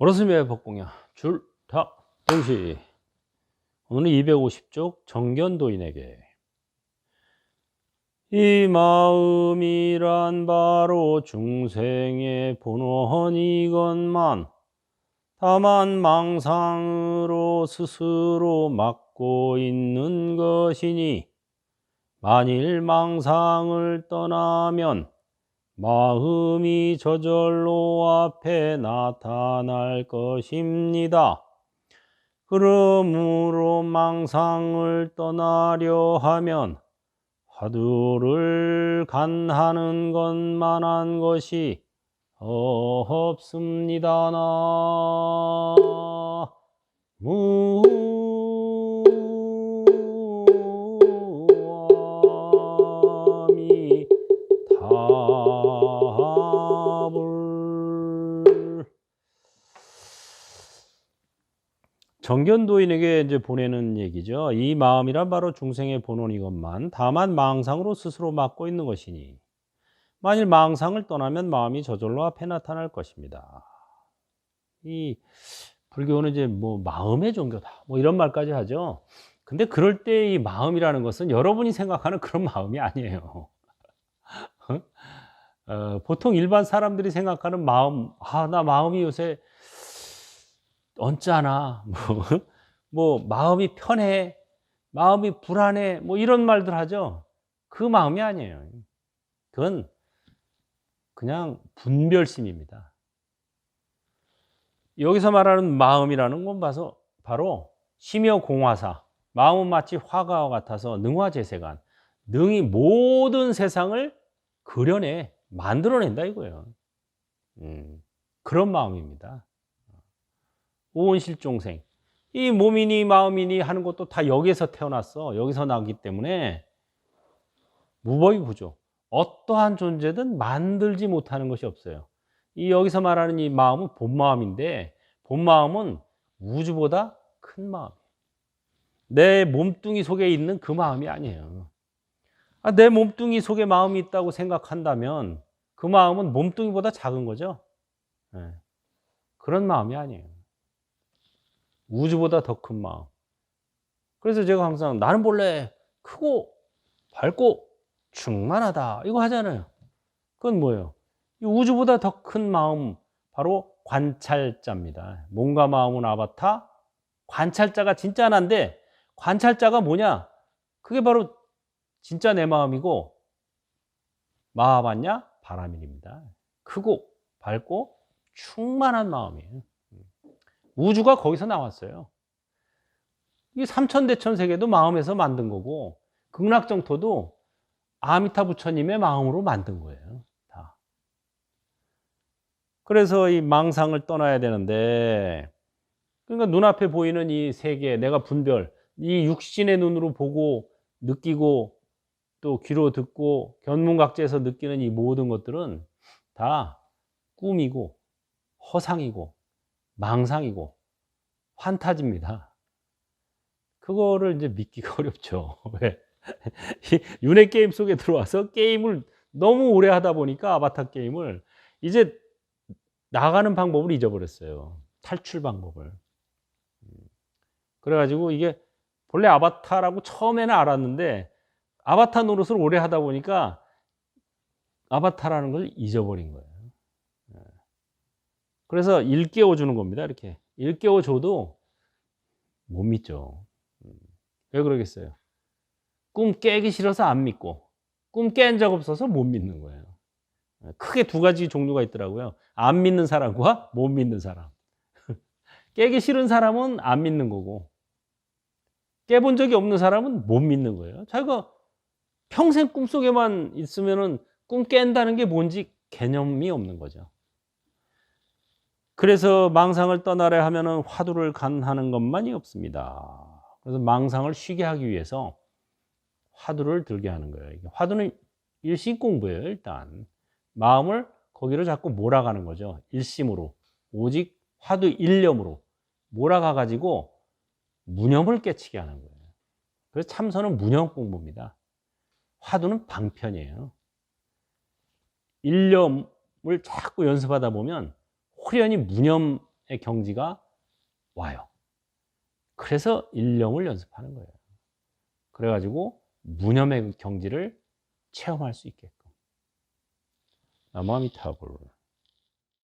오르스미의 법공야 줄다 동시. 오늘은 250쪽 정견도인에게. 이 마음이란 바로 중생의 본원이건만 다만 망상으로 스스로 막고 있는 것이니 만일 망상을 떠나면 마음이 저절로 앞에 나타날 것입니다. 그러므로 망상을 떠나려 하면 화두를 간하는 것만한 것이 없습니다. 나 무 정견도인에게 이제 보내는 얘기죠. 이 마음이란 바로 중생의 본원이건만 다만 망상으로 스스로 막고 있는 것이니 만일 망상을 떠나면 마음이 저절로 앞에 나타날 것입니다. 이 불교는 이제 뭐 마음의 종교다 뭐 이런 말까지 하죠. 근데 그럴 때 이 마음이라는 것은 여러분이 생각하는 그런 마음이 아니에요. 어, 보통 일반 사람들이 생각하는 마음, 아, 나 마음이 요새 언짢아, 뭐, 뭐, 마음이 편해, 마음이 불안해, 뭐 이런 말들 하죠. 그 마음이 아니에요. 그건 그냥 분별심입니다. 여기서 말하는 마음이라는 건 봐서 바로 심여 공화사, 마음은 마치 화가와 같아서 능화재세간, 능이 모든 세상을 그려내, 만들어낸다 이거예요. 음, 그런 마음입니다. 오온실종생. 이 몸이니 마음이니 하는 것도 다 여기서 태어났어. 여기서 나기 때문에 무법이 구조. 어떠한 존재든 만들지 못하는 것이 없어요. 이 여기서 말하는 이 마음은 본 마음인데 본 마음은 우주보다 큰 마음. 내 몸뚱이 속에 있는 그 마음이 아니에요. 아, 내 몸뚱이 속에 마음이 있다고 생각한다면 그 마음은 몸뚱이보다 작은 거죠. 네. 그런 마음이 아니에요. 우주보다 더 큰 마음. 그래서 제가 항상 나는 본래 크고 밝고 충만하다 이거 하잖아요. 그건 뭐예요? 이 우주보다 더 큰 마음 바로 관찰자입니다. 몸과 마음은 아바타, 관찰자가 진짜 하나인데 관찰자가 뭐냐? 그게 바로 진짜 내 마음이고 마하봤냐? 바라밀입니다. 크고 밝고 충만한 마음이에요. 우주가 거기서 나왔어요. 이 삼천대천 세계도 마음에서 만든 거고 극락정토도 아미타 부처님의 마음으로 만든 거예요. 다. 그래서 이 망상을 떠나야 되는데 그러니까 눈앞에 보이는 이 세계, 내가 분별, 이 육신의 눈으로 보고 느끼고 또 귀로 듣고 견문각지에서 느끼는 이 모든 것들은 다 꿈이고 허상이고 망상이고 환타지입니다. 그거를 이제 믿기가 어렵죠. 왜? 윤회 게임 속에 들어와서 게임을 너무 오래 하다 보니까 아바타 게임을 이제 나가는 방법을 잊어버렸어요. 탈출 방법을. 그래가지고 이게 본래 아바타라고 처음에는 알았는데 아바타 노릇을 오래 하다 보니까 아바타라는 걸 잊어버린 거예요. 그래서 일깨워 주는 겁니다. 이렇게 일깨워 줘도 못 믿죠. 왜 그러겠어요? 꿈 깨기 싫어서 안 믿고 꿈 깬 적 없어서 못 믿는 거예요. 크게 두 가지 종류가 있더라고요. 안 믿는 사람과 못 믿는 사람. 깨기 싫은 사람은 안 믿는 거고 깨본 적이 없는 사람은 못 믿는 거예요. 자기가 평생 꿈속에만 있으면은 꿈 깬다는 게 뭔지 개념이 없는 거죠. 그래서 망상을 떠나려 하면은 화두를 간하는 것만이 없습니다. 그래서 망상을 쉬게 하기 위해서 화두를 들게 하는 거예요. 화두는 일심 공부예요, 일단. 마음을 거기로 자꾸 몰아가는 거죠. 일심으로. 오직 화두 일념으로 몰아가 가지고 무념을 깨치게 하는 거예요. 그래서 참선은 무념 공부입니다. 화두는 방편이에요. 일념을 자꾸 연습하다 보면 호련히 무념에 경지가 와요. 그래서 일령을 연습하는 거예요. 그래가지고 무념의 그 경지를 체험할 수 있게끔. 나마미타불.